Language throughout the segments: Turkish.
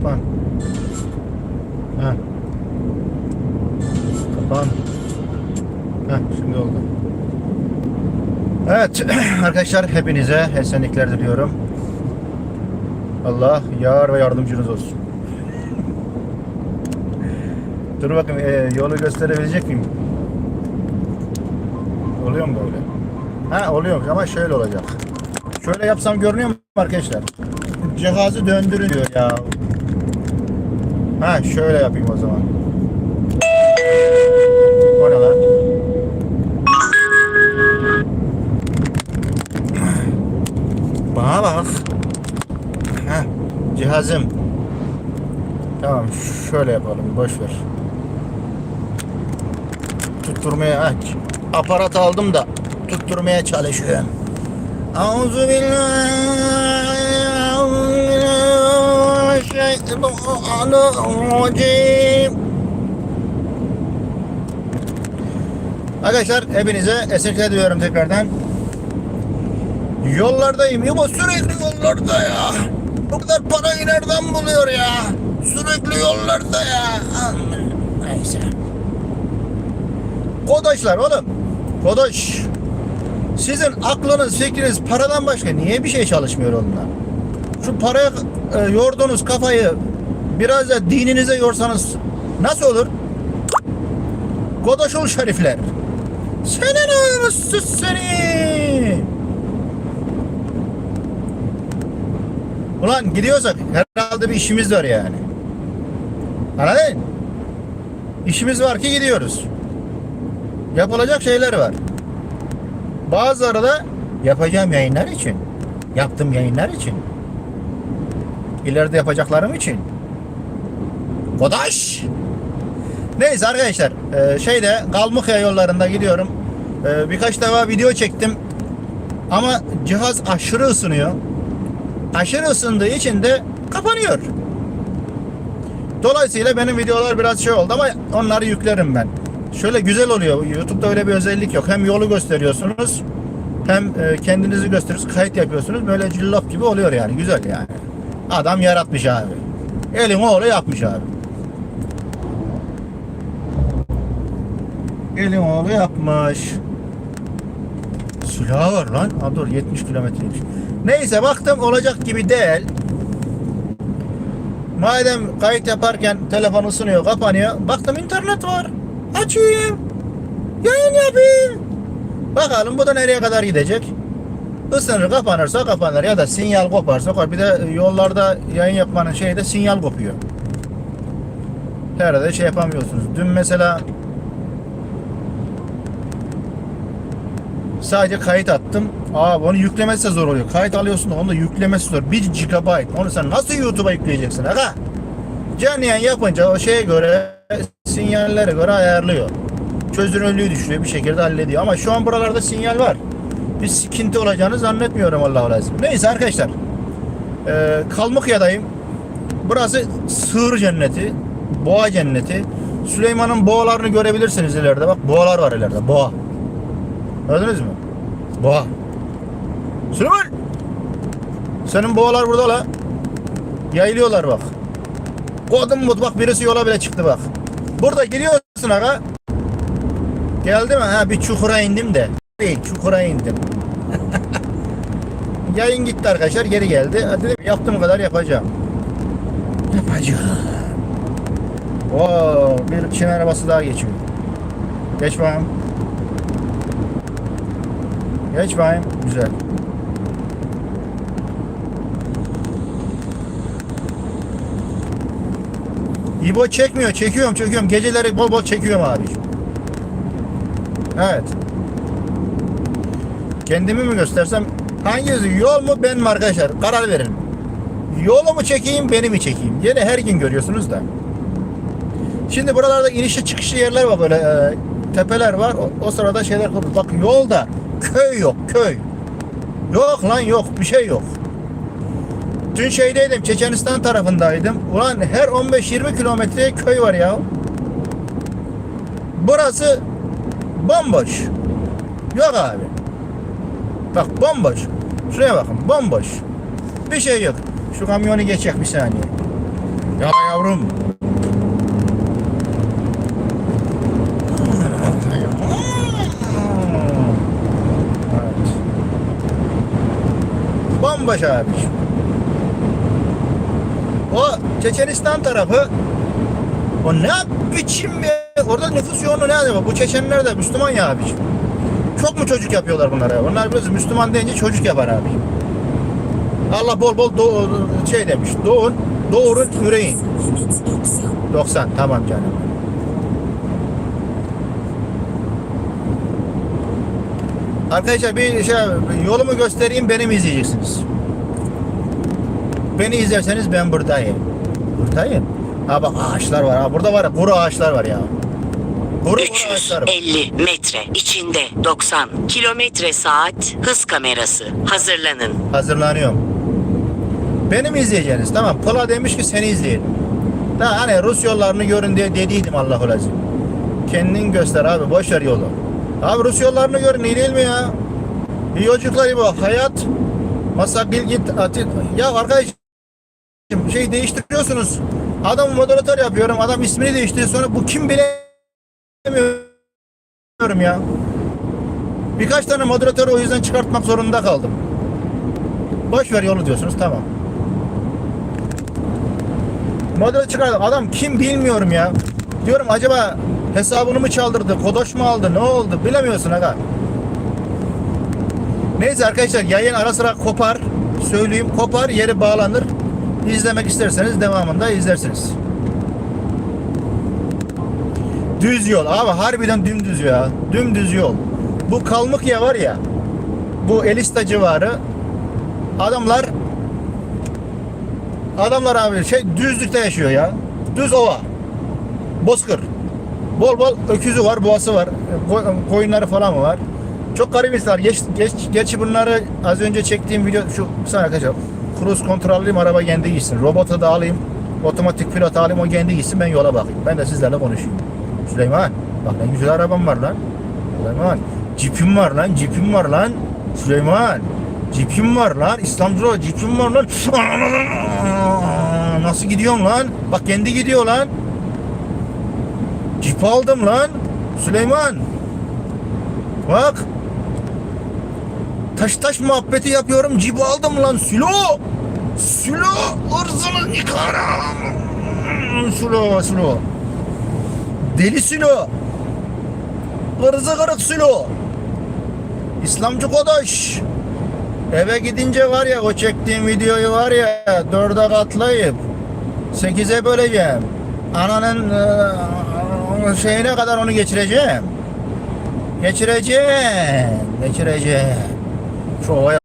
Kapan. Ha. Kapan. Ha, şimdi oldu. Evet arkadaşlar hepinize esenlikler diliyorum. Allah yar ve yardımcınız olsun. Dur bakayım e, yolu gösterebilecek miyim? Oluyor mu böyle? Ha oluyor ama şöyle olacak. Şöyle yapsam görünüyor mu arkadaşlar? Cihazı döndürün diyor ya. Ha şöyle yapayım o zaman. O ne lan? Bana bak. Ha, cihazım. Tamam şöyle yapalım boş ver. Tutturmaya aç. Aparat aldım da tutturmaya çalışıyorum. Auzu billahi Arkadaşlar hepinize esenlikler diliyorum tekrardan. Yollardayım ama sürekli yollarda ya. Bu kadar parayı nereden buluyor ya? Sürekli yollarda ya. Neyse. Kodaşlar oğlum. Kodaş. Sizin aklınız, fikriniz paradan başka niye bir şey çalışmıyor onunla? Şu paraya e, yorduğunuz kafayı biraz da dininize yorsanız nasıl olur? Kodaşul şerifler. Senin namussuz seni. Ulan gidiyorsak herhalde bir işimiz var yani. Anladın? İşimiz var ki gidiyoruz. Yapılacak şeyler var. Bazıları da yapacağım yayınlar için. Yaptığım yayınlar için. İleride yapacaklarım için. Kodaş! Neyse arkadaşlar e, şeyde Kalmıkya yollarında gidiyorum. E, birkaç defa video çektim. Ama cihaz aşırı ısınıyor. Aşırı ısındığı için de kapanıyor. Dolayısıyla benim videolar biraz şey oldu ama onları yüklerim ben. Şöyle güzel oluyor. YouTube'da öyle bir özellik yok. Hem yolu gösteriyorsunuz hem e, kendinizi gösteriyorsunuz. Kayıt yapıyorsunuz. Böyle cillop gibi oluyor yani. Güzel yani. Adam yaratmış abi. Elin oğlu yapmış abi. Elin oğlu yapmış. Silahı var lan. Ha dur 70 kilometreymiş. Neyse baktım olacak gibi değil. Madem kayıt yaparken telefon ısınıyor, kapanıyor. Baktım internet var. Açayım. Yayın yapayım. Bakalım bu da nereye kadar gidecek. Isınır kapanırsa kapanır ya da sinyal koparsa kopar. Bir de yollarda yayın yapmanın şeyi de sinyal kopuyor. Herhalde şey yapamıyorsunuz. Dün mesela Sadece kayıt attım. Aa onu yüklemesi zor oluyor. Kayıt alıyorsun da onu da yüklemesi zor. 1 GB. Onu sen nasıl YouTube'a yükleyeceksin aga? Canlı yayın yapınca o şeye göre sinyallere göre ayarlıyor. Çözünürlüğü düşürüyor bir şekilde hallediyor. Ama şu an buralarda sinyal var. Bir sıkıntı olacağını zannetmiyorum Allah lazım. Neyse arkadaşlar. Ee, Kalmıkya'dayım. Burası sığır cenneti. Boğa cenneti. Süleyman'ın boğalarını görebilirsiniz ileride. Bak boğalar var ileride. Boğa. Gördünüz mü? Boğa. Süleyman! Senin boğalar burada la. Yayılıyorlar bak. Kodum mut bak birisi yola bile çıktı bak. Burada giriyorsun aga. Geldi mi? Ha bir çukura indim de. Çukura indim. Yayın gitti arkadaşlar geri geldi. Dedim, yaptığım kadar yapacağım. Yapacağım. Oo, bir Çin arabası daha geçiyor. Geç bakalım. Geç bakayım. Güzel. İbo çekmiyor. Çekiyorum çekiyorum. Geceleri bol bol çekiyorum abi. Evet. Kendimi mi göstersem hangisi yol mu ben mi arkadaşlar? Karar verin. Yolu mu çekeyim beni mi çekeyim? Yine her gün görüyorsunuz da. Şimdi buralarda inişli çıkışlı yerler var böyle e, tepeler var. O, o sırada şeyler kurulur. Bak yolda köy yok köy. Yok lan yok bir şey yok. Dün şeydeydim Çeçenistan tarafındaydım. Ulan her 15-20 kilometre köy var ya. Burası bomboş. Yok abi. Bak bomboş. Şuraya bakın bomboş. Bir şey yok. Şu kamyonu geçecek bir saniye. Yala yavrum. Evet. Bomboş abi. O Çeçenistan tarafı o ne biçim bir orada nüfus yoğunluğu ne acaba? Bu Çeçenler de Müslüman ya abi. Çok mu çocuk yapıyorlar bunlara? Onlar biliyorsun Müslüman deyince çocuk yapar abi. Allah bol bol doğ, şey demiş. Doğun, doğurun, üreyin. 90 tamam canım. Arkadaşlar bir şey yolumu göstereyim beni mi izleyeceksiniz? Beni izlerseniz ben buradayım. Buradayım. Ha bak ağaçlar var. Ha burada var. Kuru ağaçlar var ya. Var. 350 metre içinde 90 kilometre saat hız kamerası hazırlanın. Hazırlanıyorum. Beni mi izleyeceksiniz? Tamam. Pola demiş ki seni izleyin. Daha hani Rus yollarını görün diye dediydim Allah olacak. Kendin göster abi. Boş ver yolu. Abi Rus yollarını görün. iyi değil mi ya? İyi yolculuklar bu. Hayat. Masa bil git. Atit. Ya arkadaş şey değiştiriyorsunuz. Adam moderatör yapıyorum. Adam ismini değiştiriyor. Sonra bu kim bilemiyorum ya. Birkaç tane moderatörü o yüzden çıkartmak zorunda kaldım. Boş ver yolu diyorsunuz tamam. Model çıkardım. Adam kim bilmiyorum ya. Diyorum acaba hesabını mı çaldırdı, kodoş mu aldı, ne oldu bilemiyorsun aga. Neyse arkadaşlar yayın ara sıra kopar. Söyleyeyim kopar yeri bağlanır. İzlemek isterseniz devamında izlersiniz. Düz yol abi harbiden dümdüz ya. Dümdüz yol. Bu Kalmıkya var ya. Bu Elista civarı. Adamlar Adamlar abi şey düzlükte yaşıyor ya. Düz ova. Bozkır. Bol bol öküzü var, boğası var. Ko- koyunları falan mı var? Çok garip insanlar. Geç, geç, gerçi bunları az önce çektiğim video şu saniye arkadaşlar. Cruise kontrol alayım araba kendi gitsin. Robotu da alayım. Otomatik pilot alayım o kendi gitsin ben yola bakayım. Ben de sizlerle konuşayım. Süleyman bak ne güzel arabam var lan. Süleyman cipim var lan cipim var lan. Süleyman cipim var lan. İslamcılar cipim var lan. Nasıl gidiyorsun lan? Bak kendi gidiyor lan. Cip aldım lan. Süleyman. Bak. Taş taş muhabbeti yapıyorum. Cip aldım lan. Sülo. Sülo. Irzını yıkarım. Sülo. Sülo. Deli Sülo. Irzı kırık Sülo. İslamcı kodaş. Eve gidince var ya o çektiğim videoyu var ya dörde katlayıp sekize böleceğim. Ananın eee, şeyine kadar onu geçireceğim. Geçireceğim. Geçireceğim. Şu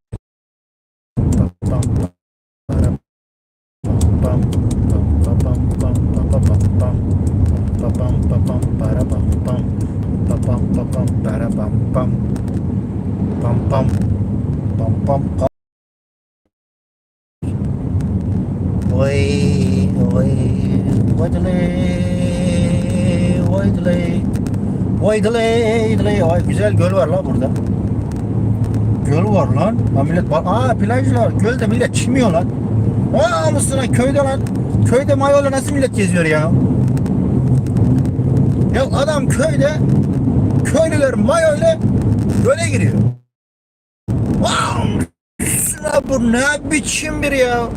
pam pam pam pam pam Oy oy oy dile oy dile oy dile dile oy güzel göl var lan burada. Göl var lan. Ha millet bak. Aa plajlar. Gölde millet çimiyor lan. Aa mısına köyde lan. Köyde mayoyla nasıl millet geziyor ya? Ya adam köyde köylüler mayoyla göle giriyor. Wow! Bu ne biçim bir ya?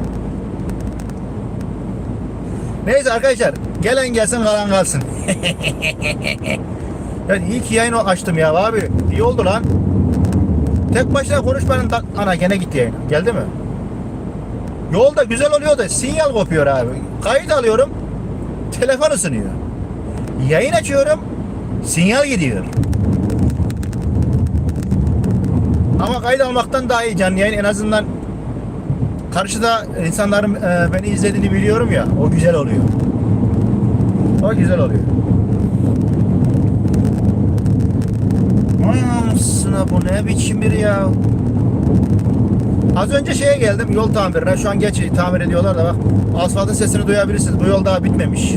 Neyse arkadaşlar gelen gelsin kalan kalsın. ben iyi ki yayını açtım ya abi. İyi oldu lan. Tek başına konuşmanın da... Ana gene gitti yayın. Geldi mi? Yolda güzel oluyor da sinyal kopuyor abi. Kayıt alıyorum. Telefon ısınıyor. Yayın açıyorum. Sinyal gidiyor. Ama kayıt almaktan daha iyi canlı yayın en azından karşıda insanların e, beni izlediğini biliyorum ya o güzel oluyor. O güzel oluyor. Anasına bu ne biçim bir ya. Az önce şeye geldim yol tamirine. Şu an geç tamir ediyorlar da bak. Asfaltın sesini duyabilirsiniz. Bu yol daha bitmemiş.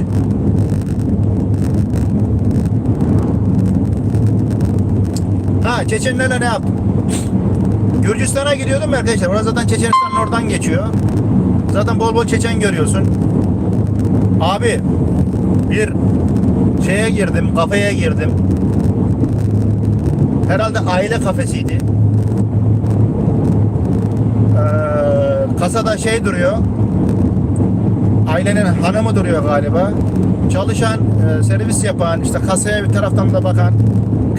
Ha Çeçenlerle ne yaptım? Gürcistan'a gidiyordum arkadaşlar. Orası zaten Çeçenistan'ın oradan geçiyor. Zaten bol bol Çeçen görüyorsun. Abi bir şeye girdim, kafeye girdim. Herhalde aile kafesiydi. Ee, kasada şey duruyor. Ailenin hanımı duruyor galiba. Çalışan, e, servis yapan, işte kasaya bir taraftan da bakan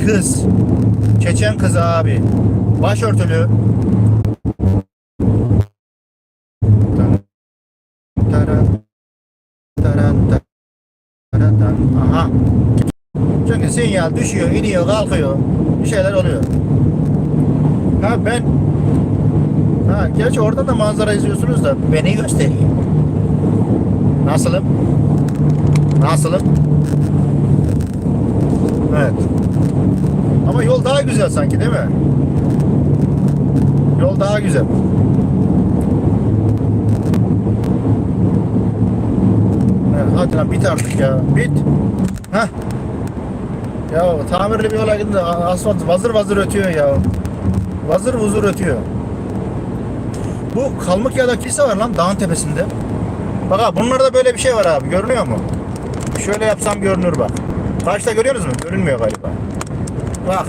kız. Çeçen kız abi. Başörtülü. Aha. Çünkü sinyal düşüyor, iniyor, kalkıyor. Bir şeyler oluyor. Ha ben Ha gerçi orada da manzara izliyorsunuz da beni göstereyim. Nasılım? Nasılım? Evet. Ama yol daha güzel sanki değil mi? Yol daha güzel. Evet, hadi lan bit artık ya. Bit. Hah. Ya tamirli bir yola gidin de asfalt vazır vazır ötüyor ya. Vazır vuzur ötüyor. Bu Kalmıkya'da kilise var lan dağın tepesinde. Bak abi bunlarda böyle bir şey var abi görünüyor mu? Şöyle yapsam görünür bak. Karşıda görüyorsunuz mu? Görünmüyor galiba. Bak.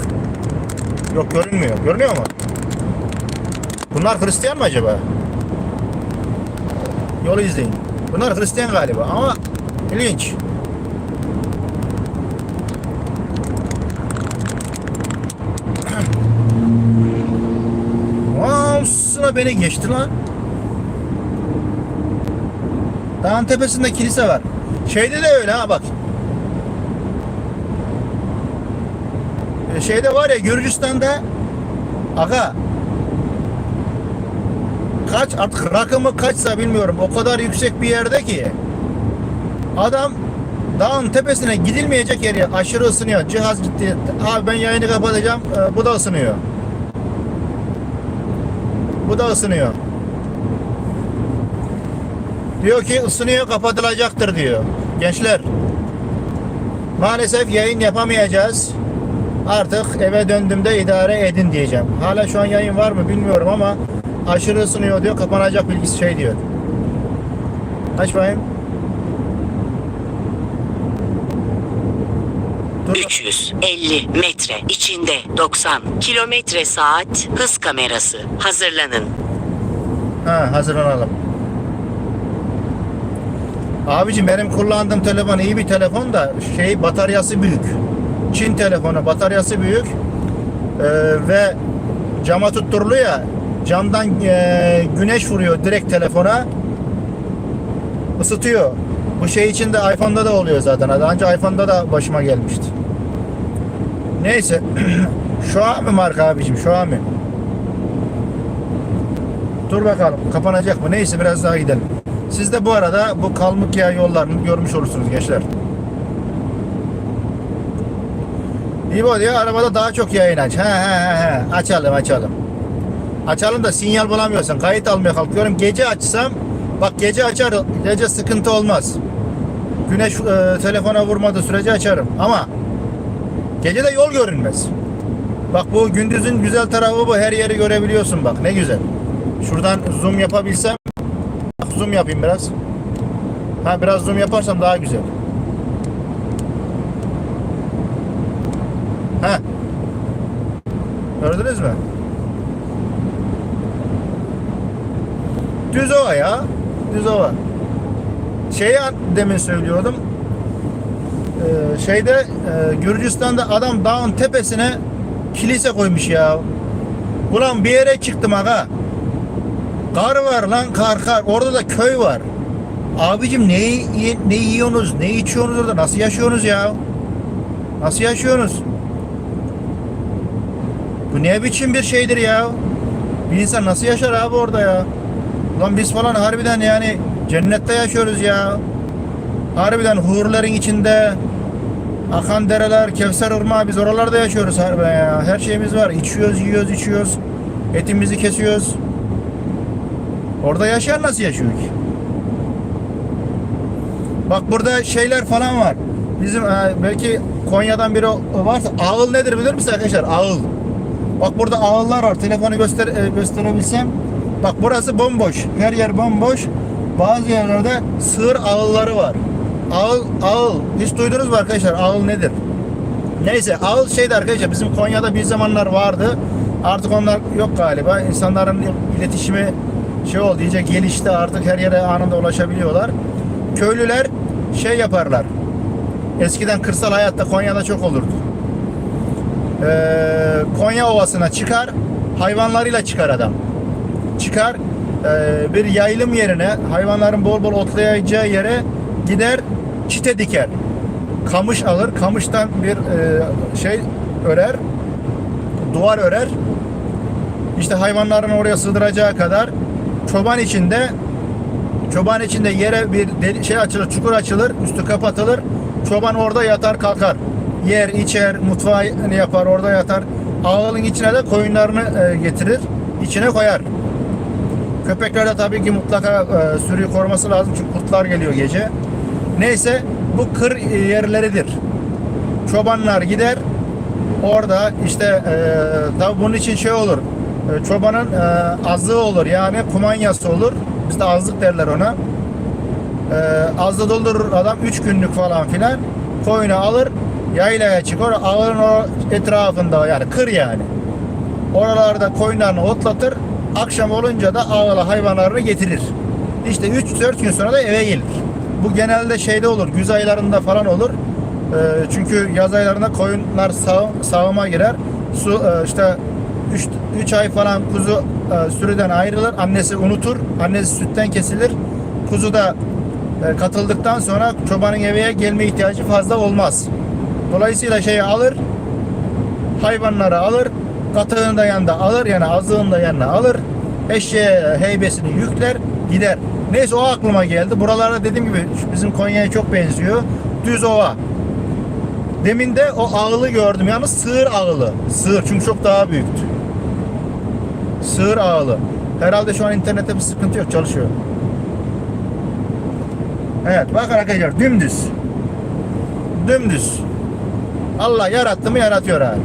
Yok görünmüyor. Görünüyor mu? Bunlar Hristiyan mı acaba? Yolu izleyin. Bunlar Hristiyan galiba ama ilginç. Vansına beni geçti lan. Dağın tepesinde kilise var. Şeyde de öyle ha bak. Şeyde var ya Gürcistan'da aga kaç artık rakımı kaçsa bilmiyorum o kadar yüksek bir yerde ki adam dağın tepesine gidilmeyecek yeri aşırı ısınıyor. Cihaz gitti. Abi ben yayını kapatacağım. E, Bu da ısınıyor. Bu da ısınıyor. Diyor ki ısınıyor kapatılacaktır diyor. Gençler maalesef yayın yapamayacağız. Artık eve döndüğümde idare edin diyeceğim. Hala şu an yayın var mı bilmiyorum ama aşırı ısınıyor diyor. Kapanacak bilgisi şey diyor. Aç bakayım. Dur. 350 metre içinde 90 kilometre saat hız kamerası. Hazırlanın. Ha hazırlanalım. Abicim benim kullandığım telefon iyi bir telefon da şey bataryası büyük. Çin telefonu bataryası büyük Ee, ve cama tutturuluyor ya camdan e, güneş vuruyor direkt telefona ısıtıyor. Bu şey içinde iPhone'da da oluyor zaten. Daha önce iPhone'da da başıma gelmişti. Neyse. Xiaomi marka abicim Xiaomi. Dur bakalım kapanacak mı? Neyse biraz daha gidelim. Siz de bu arada bu Kalmıkya yollarını görmüş olursunuz gençler. İbo diyor arabada daha çok yayın aç. He he he. Açalım açalım. Açalım da sinyal bulamıyorsan kayıt almaya kalkıyorum. Gece açsam bak gece açar gece sıkıntı olmaz. Güneş e, telefona vurmadığı sürece açarım. Ama gece de yol görünmez. Bak bu gündüzün güzel tarafı bu. Her yeri görebiliyorsun bak ne güzel. Şuradan zoom yapabilsem Bak, zoom yapayım biraz. Ha biraz zoom yaparsam daha güzel. Ha. Gördünüz mü? Düz ova ya. Düz ova. Şeyi demin söylüyordum. Ee, şeyde e, Gürcistan'da adam dağın tepesine kilise koymuş ya. Ulan bir yere çıktım aga. Kar var lan kar kar. Orada da köy var. Abicim ne, ne yiyorsunuz? Ne içiyorsunuz orada? Nasıl yaşıyorsunuz ya? Nasıl yaşıyorsunuz? Bu ne biçim bir şeydir ya? Bir insan nasıl yaşar abi orada ya? Ulan biz falan harbiden yani cennette yaşıyoruz ya. Harbiden hurların içinde akan dereler, Kevser ırmağı biz oralarda yaşıyoruz harbiden ya. Her şeyimiz var. İçiyoruz, yiyoruz, içiyoruz. Etimizi kesiyoruz. Orada yaşayan nasıl yaşıyor ki? Bak burada şeyler falan var. Bizim e, belki Konya'dan biri varsa ağıl nedir bilir misin arkadaşlar? Ağıl. Bak burada ağıllar var. Telefonu göster e, gösterebilsem. Bak burası bomboş. Her yer bomboş. Bazı yerlerde sığır ağılları var. Ağıl, ağıl. Hiç duydunuz mu arkadaşlar? Ağıl nedir? Neyse ağıl şeydi arkadaşlar bizim Konya'da bir zamanlar vardı. Artık onlar yok galiba. İnsanların iletişimi şey oldu iyice gelişti artık her yere anında ulaşabiliyorlar. Köylüler şey yaparlar. Eskiden kırsal hayatta Konya'da çok olurdu. Ee, Konya Ovası'na çıkar, hayvanlarıyla çıkar adam. Çıkar, ee, bir yayılım yerine, hayvanların bol bol otlayacağı yere gider, çite diker. Kamış alır, kamıştan bir ee, şey örer, duvar örer. İşte hayvanların oraya sığdıracağı kadar çoban içinde çoban içinde yere bir şey açılır, çukur açılır, üstü kapatılır. Çoban orada yatar kalkar. Yer, içer, mutfağını yapar, orada yatar. Ağılın içine de koyunlarını e, getirir, içine koyar. Köpekler de tabii ki mutlaka e, sürüyü koruması lazım çünkü kurtlar geliyor gece. Neyse bu kır e, yerleridir. Çobanlar gider, orada işte e, tabii bunun için şey olur. E, çobanın e, azığı olur yani kumanyası olur. Bizde azlık derler ona. E, azı doldurur adam 3 günlük falan filan. Koyunu alır yaylaya çıkar. Ağırın o etrafında yani kır yani. Oralarda koyunlarını otlatır. Akşam olunca da ağıla hayvanlarını getirir. İşte 3-4 gün sonra da eve gelir. Bu genelde şeyde olur. Güz aylarında falan olur. Ee, çünkü yaz aylarında koyunlar sağ, sağıma girer. Su e, işte 3 ay falan kuzu e, sürüden ayrılır. Annesi unutur. Annesi sütten kesilir. Kuzu da e, katıldıktan sonra çobanın eve gelme ihtiyacı fazla olmaz. Dolayısıyla şeyi alır, hayvanları alır, katığını da yanında alır yani azığını da yanına alır. Eşeğe heybesini yükler, gider. Neyse o aklıma geldi. Buralarda dediğim gibi bizim Konya'ya çok benziyor. Düz ova. Demin de o ağılı gördüm. Yalnız sığır ağılı. Sığır çünkü çok daha büyüktü. Sığır ağılı. Herhalde şu an internette bir sıkıntı yok. Çalışıyor. Evet bakın arkadaşlar dümdüz. Dümdüz. Allah yarattı mı yaratıyor abi.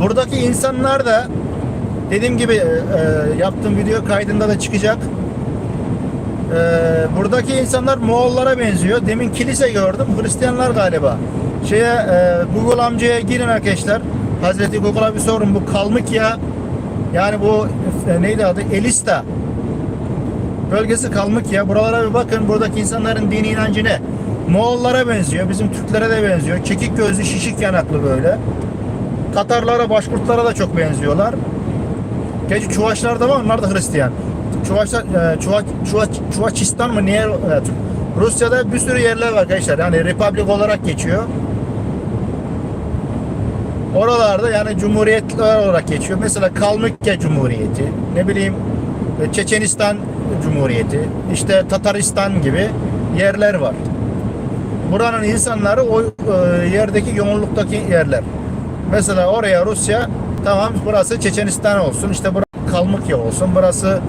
Buradaki insanlar da dediğim gibi e, e, yaptığım video kaydında da çıkacak. E, buradaki insanlar Moğollara benziyor. Demin kilise gördüm. Hristiyanlar galiba. Şeye e, Google amcaya girin arkadaşlar. Hazreti Google'a bir sorun. Bu Kalmıkya yani bu e, neydi adı? Elista bölgesi Kalmıkya. Buralara bir bakın. Buradaki insanların dini inancı ne? Moğollara benziyor. Bizim Türklere de benziyor. Çekik gözlü, şişik yanaklı böyle. Tatarlara, Başkurtlara da çok benziyorlar. Gerçi Çuvaşlar da var. Onlar da Hristiyan. Çuvaşlar, e, Çuva, Çuva, Çuvaçistan mı? Niye? Evet. Rusya'da bir sürü yerler var arkadaşlar. Yani Republik olarak geçiyor. Oralarda yani cumhuriyetler olarak geçiyor. Mesela Kalmıkya Cumhuriyeti, ne bileyim e, Çeçenistan Cumhuriyeti, işte Tataristan gibi yerler var. Buranın insanları o e, yerdeki yoğunluktaki yerler. Mesela oraya Rusya tamam burası Çeçenistan olsun, işte burası Kalmıkya olsun, burası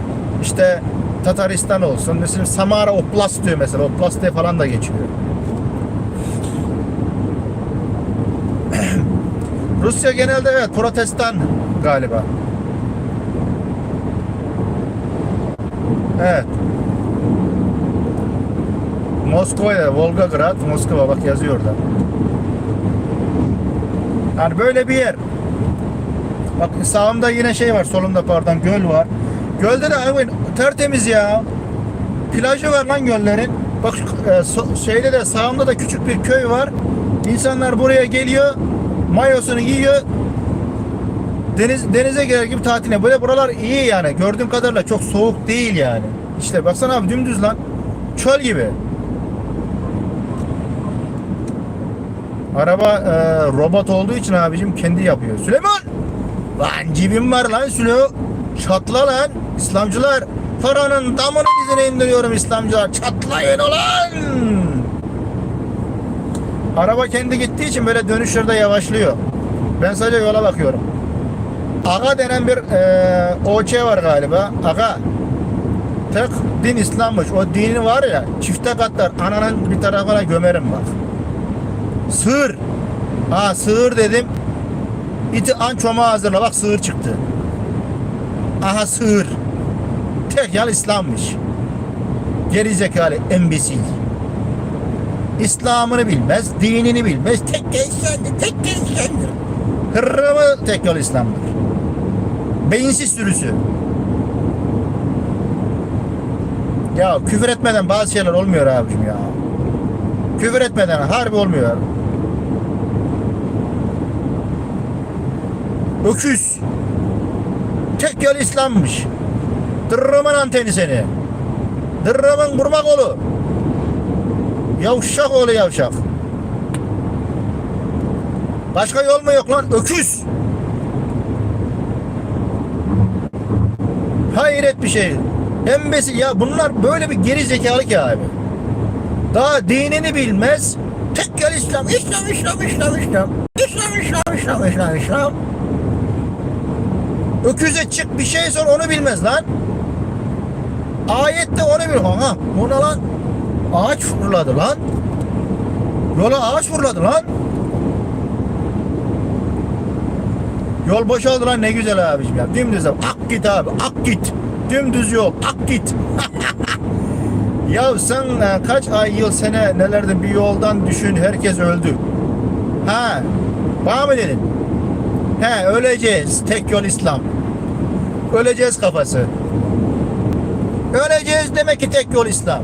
işte Tataristan olsun. Mesela Samara Oblast diyor mesela. Oblast diye falan da geçiyor. Rusya genelde evet protestan galiba. Evet. Moskova, Volgograd, Moskova bak yazıyor orada. Yani böyle bir yer. Bak sağımda yine şey var, solumda pardon göl var. Gölde de abi tertemiz ya. Plajı var lan göllerin. Bak e, so- şeyde de sağımda da küçük bir köy var. İnsanlar buraya geliyor, mayosunu giyiyor, deniz denize girer gibi tatiline. Böyle buralar iyi yani. Gördüğüm kadarıyla çok soğuk değil yani. İşte baksana abi dümdüz lan. Çöl gibi. Araba e, robot olduğu için abicim kendi yapıyor. Süleyman! Lan cibim var lan Sülo. Çatla lan. İslamcılar. Paranın damını dizine indiriyorum İslamcılar. Çatlayın ulan! Araba kendi gittiği için böyle dönüşlerde yavaşlıyor. Ben sadece yola bakıyorum. Aga denen bir e, OÇ var galiba. Aga. Tek din İslam'mış. O dini var ya çifte katlar. Ananın bir tarafına gömerim bak. Sığır. Ha sığır dedim. İti an çomağı hazırla. Bak sığır çıktı. Aha sığır. Tek yal İslam'mış. Gerizekalı embesil. İslam'ını bilmez, dinini bilmez. Tek İslam'dır, tek İslam'dır. Hırrımı tek yol İslam'dır. Beyinsiz sürüsü. Ya küfür etmeden bazı şeyler olmuyor abicim ya. Küfür etmeden harbi olmuyor. Öküz. Tek yol İslam'mış. Dırrımın anteni seni. Dırrımın vurma kolu. Yavşak oğlu yavşak. Başka yol mu yok lan? Öküz. Hayret bir şey. Embesil ya bunlar böyle bir geri zekalı ki abi. Daha dinini bilmez. Tek gel İslam, İslam, İslam, İslam, İslam. İslam, İslam, İslam, İslam, İslam. Öküze çık bir şey sor onu bilmez lan. Ayette onu bil. Aha bu lan? Ağaç fırladı lan. Yola ağaç fırladı lan. Yol boşaldı lan ne güzel abicim ya. Dümdüz abi. Ak git abi. Ak git. Dümdüz yol. Ak git. ya sen e, kaç ay yıl sene nelerde bir yoldan düşün herkes öldü. Ha. Bana mı dedin? He öleceğiz. Tek yol İslam. Öleceğiz kafası. Öleceğiz demek ki tek yol İslam.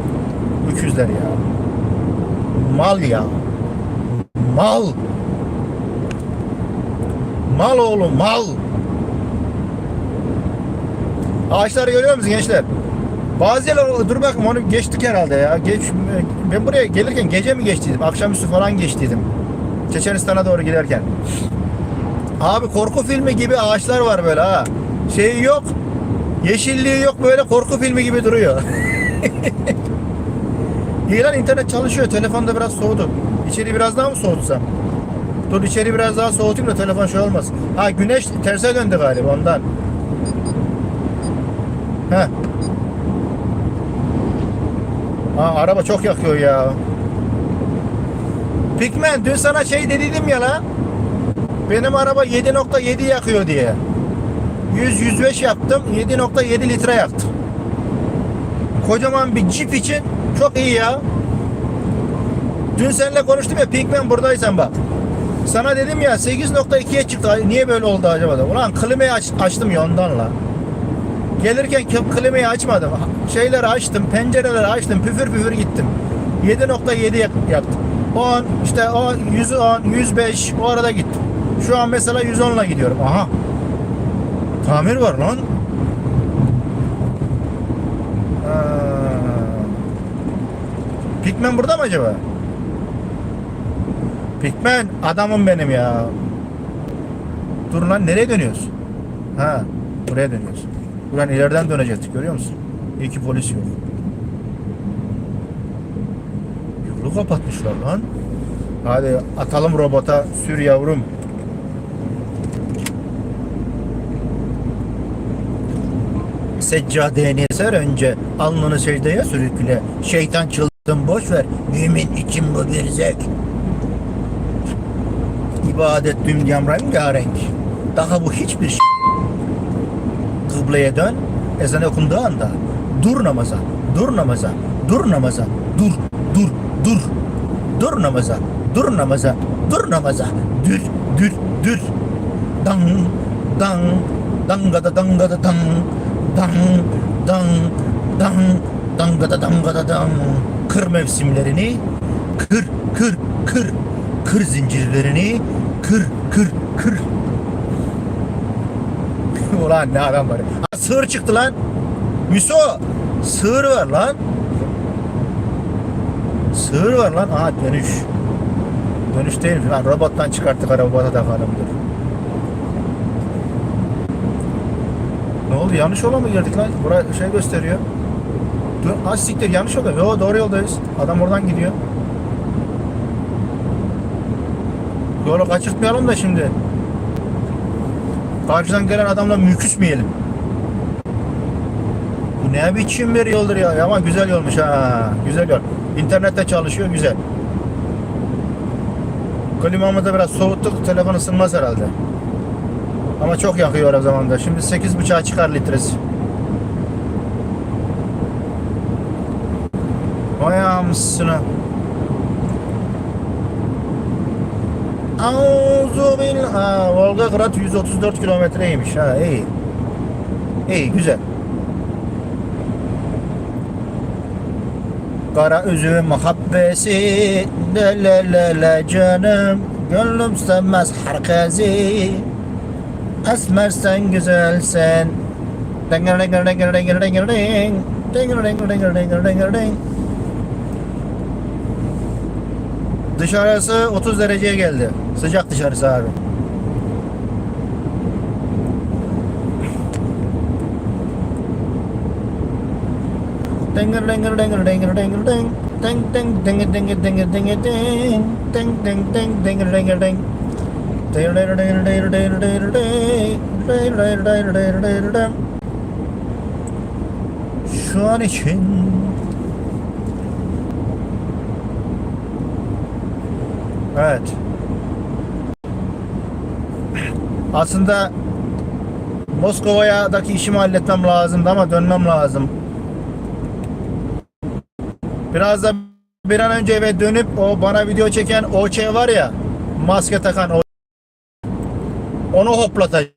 Öküzler ya. Mal ya. Mal. Mal oğlum mal. Ağaçları görüyor musun gençler? Bazı yerler dur bakayım onu geçtik herhalde ya. Geç, ben buraya gelirken gece mi geçtiydim? Akşamüstü falan geçtiydim. Çeçenistan'a doğru giderken. Abi korku filmi gibi ağaçlar var böyle ha. Şeyi yok. Yeşilliği yok böyle korku filmi gibi duruyor. İyi lan internet çalışıyor. Telefonda biraz soğudu. İçeri biraz daha mı soğutsam? Dur içeri biraz daha soğutayım da telefon şey olmaz. Ha güneş terse döndü galiba ondan. Heh. Ha araba çok yakıyor ya. Pikmen dün sana şey dediydim ya la. Benim araba 7.7 yakıyor diye. 100-105 yaptım. 7.7 litre yaktı. Kocaman bir Jeep için çok iyi ya. Dün seninle konuştum ya Pikmen buradaysan bak. Sana dedim ya 8.2'ye çıktı. Niye böyle oldu acaba da? Ulan klimayı aç- açtım ya ondan la. Gelirken klimayı açmadım. Şeyleri açtım, pencereleri açtım, püfür püfür gittim. 7.7 yak- yaktım. 10, işte o 110, 105 o arada gittim. Şu an mesela 110 ile gidiyorum. Aha. Tamir var lan. Ha. Pikmen burada mı acaba? Pikmen adamım benim ya. Dur lan nereye dönüyoruz? Ha buraya dönüyoruz. Buradan ileriden dönecektik görüyor musun? İyi ki polis yok. Yolu kapatmışlar lan. Hadi atalım robota sür yavrum. Seccadeni eser önce alnını secdeye sürükle. Şeytan çıldın boş ver. Mümin için bu bir zevk. İbadet dünyam rengarenk. Daha bu hiçbir şey. Kıbleye dön. Ezan okunduğu anda. Dur namaza. Dur namaza. Dur namaza. Dur. Dur. Dur. Dur namaza. Dur namaza. Dur namaza. Dür. Dür. Dür. Dang. Dang. Dangada dangada dang. Dang. Dang. Dang. Dangada dangada dang. Kır mevsimlerini. Kır. Kır. Kır. Kır zincirlerini. Kır. Kır. Kır. Ulan ne adam var. Ha, sığır çıktı lan. Müso. Sığır var lan. Sığır var lan. Aha dönüş. Dönüş değil mi? Lan robottan çıkarttık arabada takalım dur. Ne oldu? Yanlış yola mı girdik lan? Buraya şey gösteriyor. Dur, ha siktir yanlış yolda. Yo doğru yoldayız. Adam oradan gidiyor. Yolu kaçırtmayalım da şimdi. Karşıdan gelen adamla müküsmeyelim. Bu ne biçim bir yoldur ya. Ama güzel yolmuş ha. Güzel yol. İnternette çalışıyor güzel. Klimamı biraz soğuttuk. Telefon ısınmaz herhalde. Ama çok yakıyor o zaman da. Şimdi 8.5'a çıkar litresi. namusunu. Auzu bil... Ha, Volgograd 134 kilometreymiş. Ha iyi. İyi güzel. Kara üzüm habbesi le le le le canım Gönlüm sevmez herkesi Esmer sen güzelsen Dışarısı 30 dereceye geldi. Sıcak dışarısı abi. Dengir dengir dengir dengir dengir deng Deng deng dengir dengir dengir dengir deng Deng deng deng dengir dengir deng Şu an için Evet. Aslında Moskova'daki işimi halletmem lazımdı ama dönmem lazım. Biraz da bir an önce eve dönüp o bana video çeken o şey var ya maske takan o onu hoplatacağım.